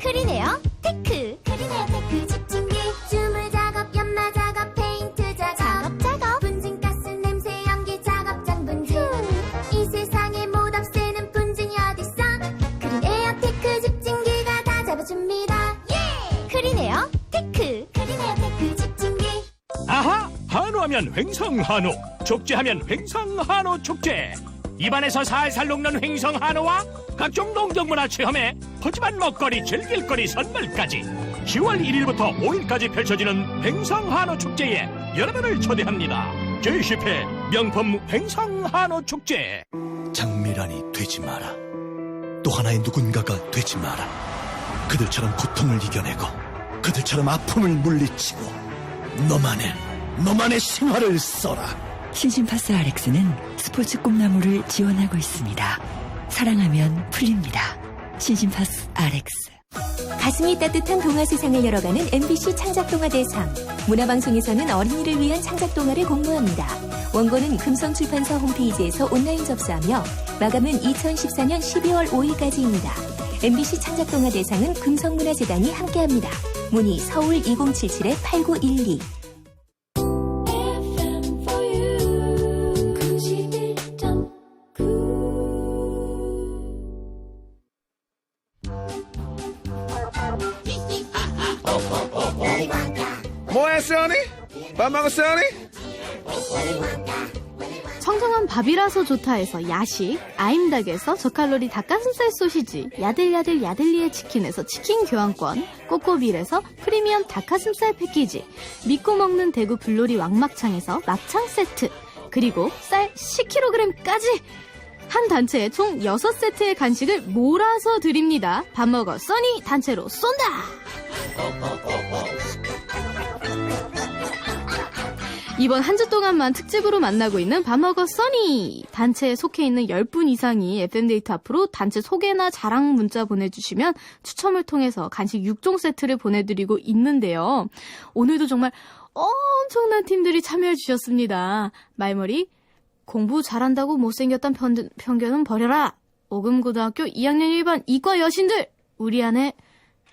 크리네요 테크. 크리네요 테크. 집중기 주물 작업 연마 작업 페인트 작업. 작업 작업. 분진 가스 냄새 연기 작업 장 분진. 이 세상에 못 없애는 분진이 어딨어? 크리네요 테크 집중기가 다 잡아줍니다. 예! 크리네요 테크. 크리네요 테크 집중기. 아하! 한우하면 횡성한우, 족제하면 횡성한우 축제. 입안에서 살살 녹는 횡성 한우와 각종 농경문화 체험에 푸짐한 먹거리, 즐길거리 선물까지 10월 1일부터 5일까지 펼쳐지는 횡성 한우 축제에 여러분을 초대합니다. 제10회 명품 횡성 한우 축제. 장미란이 되지 마라. 또 하나의 누군가가 되지 마라. 그들처럼 고통을 이겨내고 그들처럼 아픔을 물리치고 너만의 너만의 생활을 써라. 신심파스 RX는 스포츠 꿈나무를 지원하고 있습니다. 사랑하면 풀립니다. 신심파스 RX. 가슴이 따뜻한 동화 세상을 열어가는 MBC 창작동화 대상. 문화방송에서는 어린이를 위한 창작동화를 공모합니다. 원고는 금성출판사 홈페이지에서 온라인 접수하며 마감은 2014년 12월 5일까지입니다. MBC 창작동화 대상은 금성문화재단이 함께합니다. 문의 서울 2077-8912. 밥 먹었어, 언니? 청정한 밥이라서 좋다 해서 야식, 아임닭에서 저칼로리 닭가슴살 소시지, 야들야들 야들리의 치킨에서 치킨 교환권, 꼬꼬빌에서 프리미엄 닭가슴살 패키지, 믿고 먹는 대구 불놀이 왕막창에서 막창 세트, 그리고 쌀 10kg까지! 한 단체에 총 6세트의 간식을 몰아서 드립니다. 밥 먹어 써니 단체로 쏜다! 이번 한 주 동안만 특집으로 만나고 있는 밥먹어 써니 단체에 속해 있는 10분 이상이 FM데이트 앞으로 단체 소개나 자랑 문자 보내주시면 추첨을 통해서 간식 6종 세트를 보내드리고 있는데요. 오늘도 정말 엄청난 팀들이 참여해 주셨습니다. 말머리 공부 잘한다고 못생겼단 편, 편견은 버려라. 오금고등학교 2학년 1반 이과 여신들 우리 안에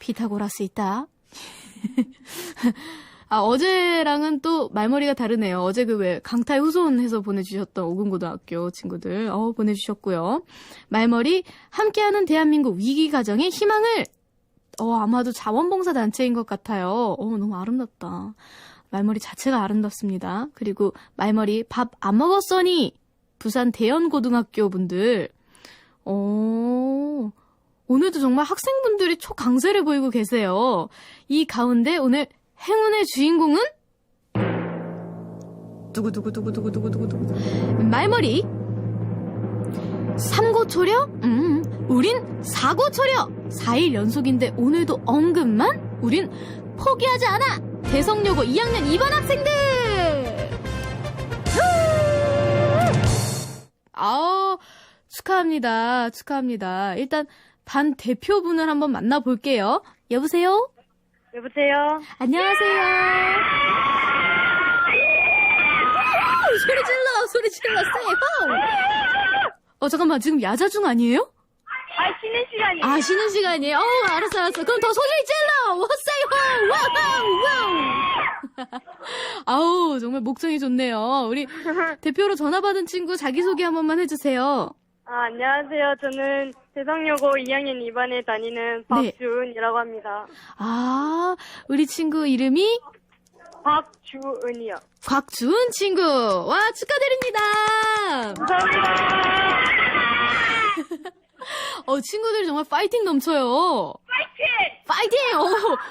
피타고라스 있다. 아, 어제랑은 또 말머리가 다르네요. 어제 그 왜 강탈 후손해서 보내주셨던 오금고등학교 친구들, 어, 보내주셨고요. 말머리, 함께하는 대한민국 위기 가정의 희망을, 어, 아마도 자원봉사 단체인 것 같아요. 어, 너무 아름답다. 말머리 자체가 아름답습니다. 그리고 말머리, 밥 안 먹었어니, 부산 대연고등학교 분들, 어, 오늘도 정말 학생분들이 초강세를 보이고 계세요. 이 가운데 오늘 행운의 주인공은? 두구두구두구두구두구두구 말머리? 삼고초려? 음, 우린 사고초려. 4일 연속인데 오늘도 언급만? 우린 포기하지 않아. 대성여고 2학년 2반 학생들! 아 축하합니다. 축하합니다. 일단 반 대표분을 한번 만나볼게요. 여보세요? 여보세요? 안녕하세요. 소리 질러, 소리 질러, 세이 어, 잠깐만, 지금 야자중 아니에요? 아, 쉬는 시간이에요. 아, 쉬는 시간이에요? 어, 알았어, 알았어. 그럼 더 소리 질러! 세이 와우, 와우! 아우, 정말 목청이 좋네요. 우리 대표로 전화 받은 친구 자기소개 한 번만 해주세요. 아, 안녕하세요. 저는 대성여고 2학년 2반에 다니는 네. 박주은이라고 합니다. 아, 우리 친구 이름이 박주은이요. 곽주은 친구. 와, 축하드립니다. 감사합니다. 어, 친구들이 정말 파이팅 넘쳐요. 파이팅! 파이팅! 어,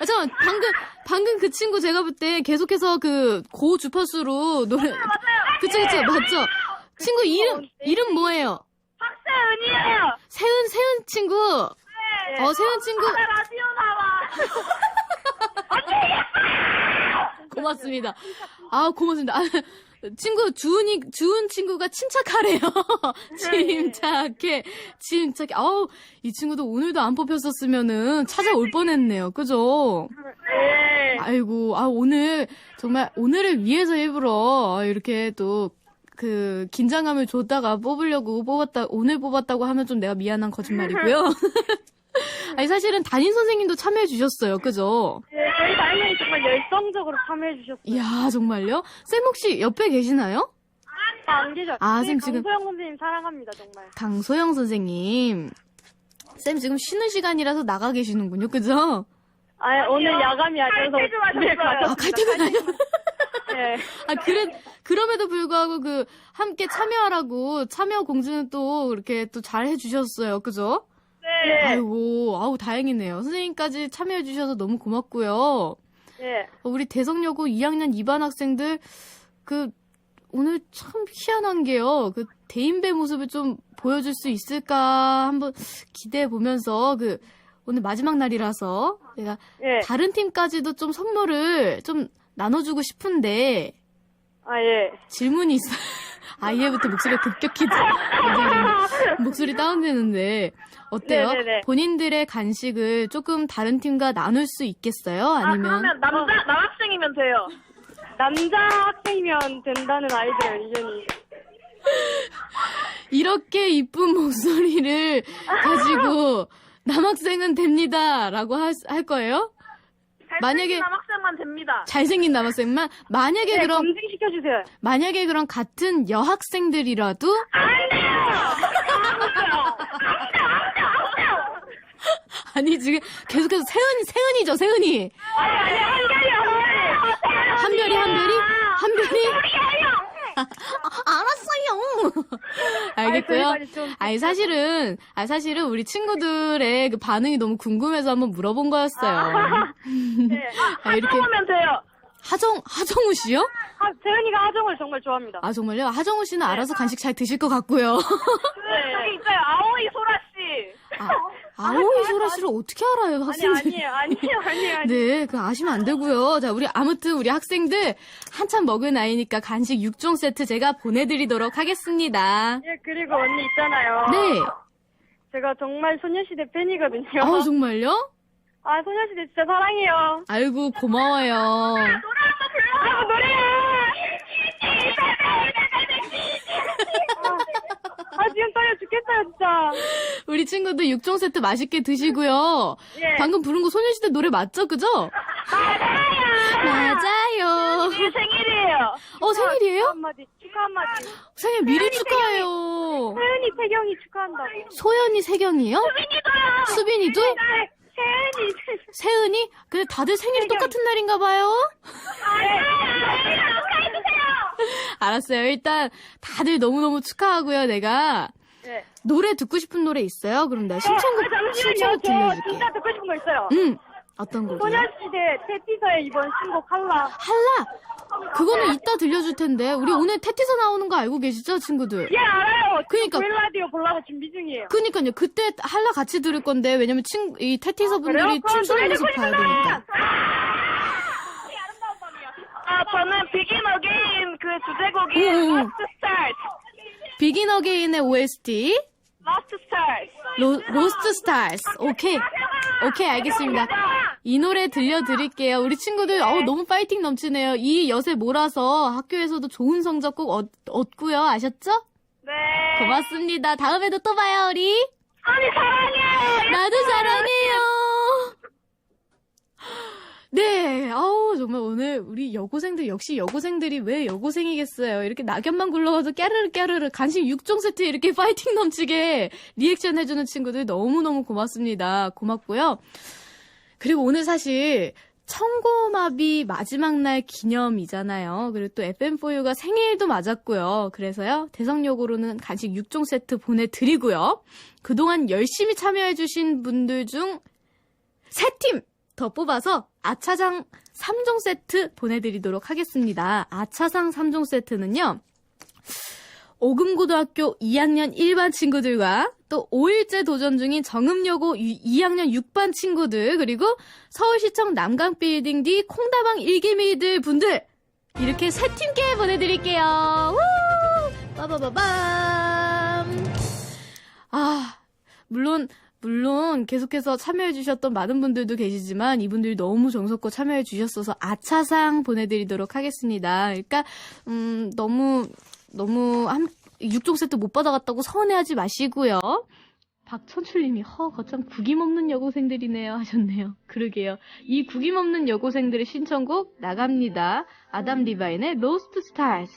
아, 잠깐 방금, 방금 그 친구 제가 볼 때 계속해서 그 고주파수로 노래. 그쵸, 그쵸, 맞죠? 친구 이름, 이름 뭐예요? 박세은이에요. 세은, 세은 친구. 어, 세은 친구. 라디오 나와. 고맙습니다. 아, 고맙습니다. 아, 친구, 주은이, 주은 친구가 침착하래요. 침착해. 침착해. 아우, 이 친구도 오늘도 안 뽑혔었으면은 찾아올 뻔했네요. 그죠? 네. 아이고, 아, 오늘, 정말, 오늘을 위해서 일부러 이렇게 또, 그, 긴장감을 줬다가 뽑으려고 뽑았다, 오늘 뽑았다고 하면 좀 내가 미안한 거짓말이고요. 아니, 사실은 담임 선생님도 참여해 주셨어요. 그죠? 네, 저희 다임이 정말 열성적으로 참여해 주셨어요. 이야, 정말요? 쌤 혹시 옆에 계시나요? 안 계죠? 아, 네, 쌤 지금- 강소영 선생님 사랑합니다, 정말. 강소영 선생님. 쌤 지금 쉬는 시간이라서 나가 계시는군요. 그죠? 아, 오늘 야감이 아니어서 집에 가셨어요. 아, 갈 때가 아니요 네. 아, 그래, 그럼에도 불구하고 그, 함께 참여하라고, 참여 공지는 또, 이렇게 또 잘 해주셨어요. 그죠? 네. 아이고, 아우, 다행이네요. 선생님까지 참여해 주셔서 너무 고맙고요. 네. 어, 우리 대성여고 2학년 2반 학생들, 그, 오늘 참 희한한 게요. 그, 대인배 모습을 좀 보여줄 수 있을까 한번 기대해 보면서, 그, 오늘 마지막 날이라서, 내가 예. 다른 팀까지도 좀 선물을 좀 나눠주고 싶은데, 아, 예. 질문이 있어. 아이에부터 목소리가 급격히 목소리 다운되는데 어때요? 네네네. 본인들의 간식을 조금 다른 팀과 나눌 수 있겠어요? 아니면 남자, 남학생이면 돼요. 남자 학생이면 된다는 아이들의 의견이. 이렇게 이쁜 목소리를 가지고 남학생은 됩니다라고 할, 할 거예요? 만약에 남학생만 됩니다. 잘생긴 남학생만 만약에 네, 그럼 검증시켜 주세요. 만약에 그럼 같은 여학생들이라도 아니 지금 계속해서 세은이 세은이죠 세은이 한별이 한별이 한별이 아, 알았어요 알겠고요 좀 아니 사실은 아 사실은 우리 친구들의 그 반응이 너무 궁금해서 한번 물어본 거였어요 네. 아, 이렇게 하정우면 돼요. 하정 하정우 씨요? 하, 재은이가 하정우를 정말 좋아합니다. 아 정말요? 하정우 씨는 알아서 간식 잘 드실 것 같고요. 네. 저기 있어요. 아오이 소라 씨. 아, 아오이 소라 씨를 어떻게 알아요, 아니 학생들? 아니에요. 아니에요. 아니에요. 아니에요. 네, 그 아시면 안 되고요. 자, 우리 아무튼 우리 학생들 한참 먹을 나이니까 간식 6종 세트 제가 보내드리도록 하겠습니다. 예, 그리고 언니 있잖아요. 네. 제가 정말 소녀시대 팬이거든요. 아 정말요? 아, 소녀시대 진짜 사랑해요. 아이고 고마워요. 노래 한번 불러. 아, 노래. 죽겠어요, 진짜. 우리 친구들 6종 세트 맛있게 드시고요. 예. 방금 부른 거 소녀시대 노래 맞죠, 그죠? 맞아요. 제 생일이에요. 어 생일이에요? 한마디, 축하 한마디. 생일 미리 축하해요. 세은이, 태경이 축하한다고. 소연이 세경이요? 수빈이도요. 수빈이도? 네, 세은이. 세은이? 근데 다들 생일이 똑같은 날인가 봐요? 알았어요. 일단 다들 너무너무 축하하고요. 내가 네. 노래 듣고 싶은 노래 있어요? 그럼 내가 신청곡 아, 잠시만요. 신청곡 저 들려줄게. 진짜 듣고 싶은 거 있어요. 응. 어떤 곡이요? 소녀시대 테티서의 이번 신곡 할라. 할라. 그거는 이따 들려줄 텐데 우리 오늘 테티서 나오는 거 알고 계시죠, 친구들? 예, 알아요. 그니까. 보일 라디오 보려고 준비 중이에요. 그니까요. 그때 할라 같이 들을 건데 왜냐면 친, 이 테티서 분들이 아, 그래요? 그럼 춤추는 노래 모습 듣고 봐야. 되니까. 아, 저는 비긴 어게인 그 주제곡이 오. Lost Stars. 비긴 어게인의 OST Lost Stars. 로, 로스트 스타스. 오케이. 오케이, 알겠습니다. 이 노래 들려드릴게요. 우리 친구들, 어우, 너무 파이팅 넘치네요. 이 엿에 몰아서 학교에서도 좋은 성적 꼭 얻, 얻고요. 아셨죠? 네. 고맙습니다. 다음에도 또 봐요, 우리. 언니 사랑해. 나도 사랑해요. 네. 네, 아우, 정말 오늘 우리 여고생들, 역시 여고생들이 왜 여고생이겠어요. 이렇게 낙엽만 굴러가도 깨르르 깨르르 간식 6종 세트 이렇게 파이팅 넘치게 리액션 해주는 친구들 너무너무 고맙습니다. 고맙고요. 그리고 오늘 사실 청고마비 마지막 날 기념이잖아요. 그리고 또 FM4U가 생일도 맞았고요. 그래서요, 대성역으로는 간식 6종 세트 보내드리고요. 그동안 열심히 참여해주신 분들 중세팀더 뽑아서 아차상 3종 세트 보내드리도록 하겠습니다. 아차상 3종 세트는요, 오금고등학교 2학년 1반 친구들과 또 5일째 도전 중인 정음여고 2학년 6반 친구들 그리고 서울시청 남강빌딩 뒤 콩다방 1기미들 분들 이렇게 세 팀께 보내드릴게요. 우! 빠바바밤. 아 물론 물론 계속해서 참여해주셨던 많은 분들도 계시지만 이분들이 너무 정성껏 참여해주셨어서 아차상 보내드리도록 하겠습니다. 그러니까 음 너무 너무 한 6종 세트 못 받아갔다고 서운해하지 마시고요. 박천출님이 허 거참 구김 없는 여고생들이네요 하셨네요. 그러게요. 이 구김 없는 여고생들의 신청곡 나갑니다. 아담 리바인의 로스트 스타즈.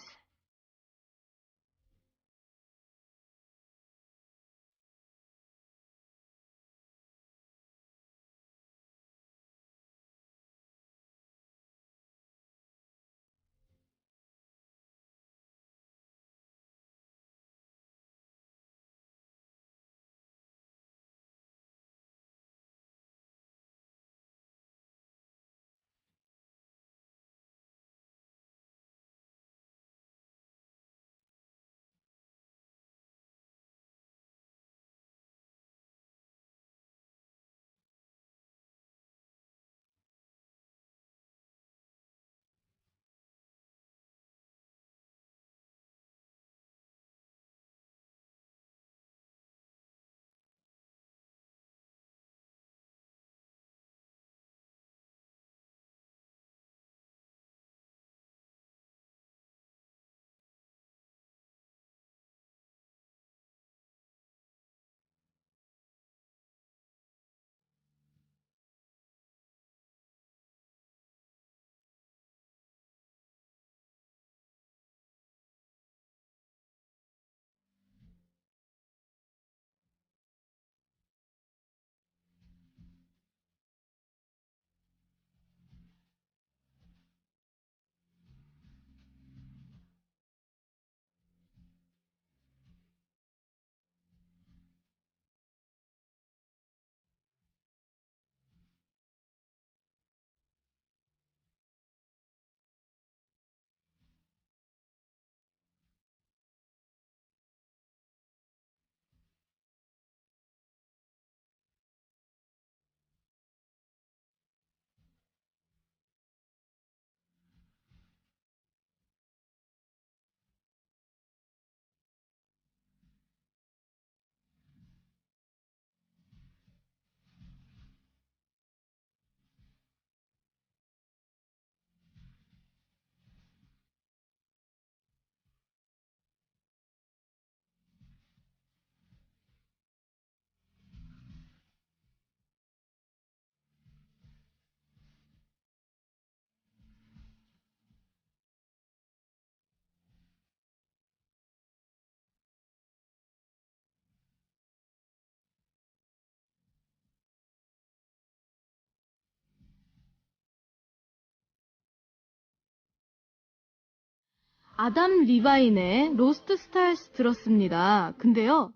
아담 리바인의 로스트 스타일스 들었습니다. 근데요,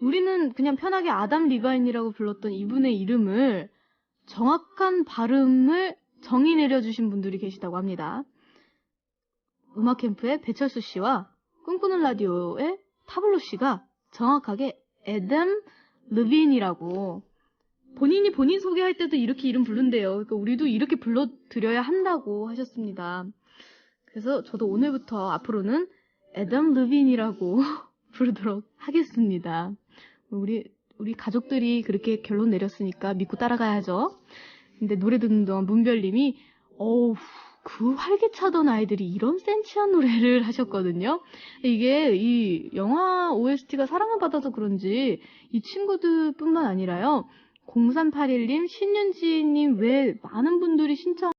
우리는 그냥 편하게 아담 리바인이라고 불렀던 이분의 이름을 정확한 발음을 정의 내려주신 분들이 계시다고 합니다. 음악 캠프의 배철수 씨와 꿈꾸는 라디오의 타블로 씨가 정확하게 애덤 르빈이라고 본인이 본인 소개할 때도 이렇게 이름 부른대요. 그러니까 우리도 이렇게 불러드려야 한다고 하셨습니다. 그래서 저도 오늘부터 앞으로는 애덤 르빈이라고 부르도록 하겠습니다. 우리 우리 가족들이 그렇게 결론 내렸으니까 믿고 따라가야죠. 근데 노래 듣는 동안 문별님이 어우 그 활기차던 아이들이 이런 센치한 노래를 하셨거든요. 이게 이 영화 OST가 사랑을 받아서 그런지 이 친구들뿐만 아니라요. 0381님, 신윤지님 외 많은 분들이 신청